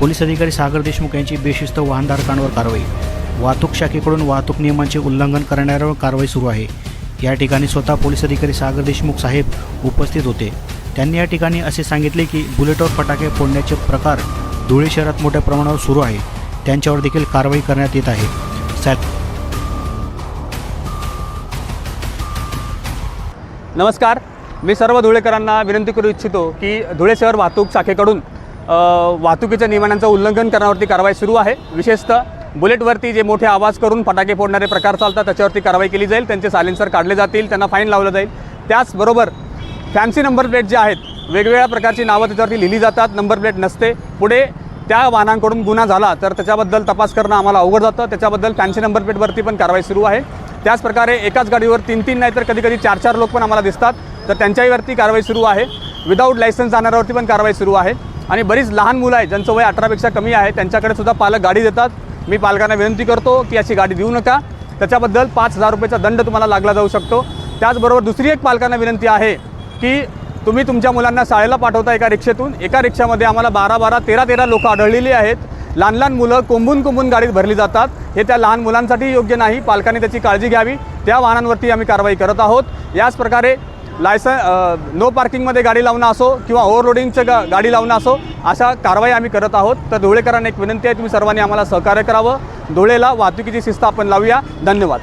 Police अधिकारी सागर देशमुख यांची बेशिस्त वाहनधारकांवर कारवाई. वाहतूक शाखेकडून वाहतूक नियमांचे उल्लंघन करणाऱ्यावर कारवाई सुरू आहे. या ठिकाणी स्वतः पोलीस अधिकारी सागर देशमुख साहेब उपस्थित होते. त्यांनी या ठिकाणी असे सांगितले की बुलेटवर फटाके फोडण्याचे प्रकार धुळे शहरात मोठ्या प्रमाणावर सुरू आहे. त्यांच्यावर देखील कारवाई करण्यात येत आहे. नमस्कार. मी सर्व धुळेकरांना विनंती करू इच्छितो की धुळे शहर वाहतूक शाखेकडून वाहतुकीच्या नियमांचं उल्लंघन करण्यावरती कारवाई सुरू आहे. विशेषतः बुलेटवरती जे मोठे आवाज करून फटाके फोडणारे प्रकार चालतात त्याच्यावरती कारवाई केली जाईल. त्यांचे सायलेन्सर काढले जातील त्यांना फाईन लावलं जाईल. त्याचबरोबर फॅन्सी नंबर प्लेट जे आहेत वेगवेगळ्या प्रकारची नावं त्याच्यावरती लिहिली जातात नंबर प्लेट नसते. पुढे त्या वाहनांकडून गुन्हा झाला तर त्याच्याबद्दल तपास करणं आम्हाला अवघड जातं. त्याच्याबद्दल फॅन्सी नंबर प्लेटवरती पण कारवाई सुरू आहे. त्याचप्रकारे एकाच गाडीवर तीन तीन नाही तर कधी कधी चार चार लोक पण आम्हाला दिसतात. तर त्यांच्याहीवरती कारवाई सुरू आहे. विदाऊट लायसन्स जाणाऱ्यावरती पण कारवाई सुरू आहे. आणि बरीच लहान मुलं आहेत ज्यांचं वय अठरापेक्षा कमी आहे त्यांच्याकडे सुद्धा पालक गाडी देतात. मी पालकांना विनंती करतो की अशी गाडी देऊ नका. त्याच्याबद्दल पाच हजार रुपयाचा दंड तुम्हाला लागला जाऊ शकतो. त्याचबरोबर दुसरी एक पालकांना विनंती आहे की तुम्ही तुमच्या मुलांना शाळेला पाठवता एका रिक्षेतून. एका रिक्षामध्ये आम्हाला बारा बारा तेरा तेरा लोकं आढळलेली आहेत. लहान लहान मुलं कोंबून कोंबून गाडीत भरली जातात. हे त्या लहान मुलांसाठी योग्य नाही. पालकांनी त्याची काळजी घ्यावी. त्या वाहनांवरती आम्ही कारवाई करत आहोत. याच प्रकारे लायसन नो पार्किंगमध्ये गाडी लावणं असो किंवा ओव्हरलोडिंगचं गा गाडी लावणं असो अशा कारवाई आम्ही करत आहोत. तर धुळेकरांना एक विनंती आहे तुम्ही सर्वांनी आम्हाला सहकार्य करावं. धुळेला वाहतुकीची शिस्त आपण लावूया. धन्यवाद.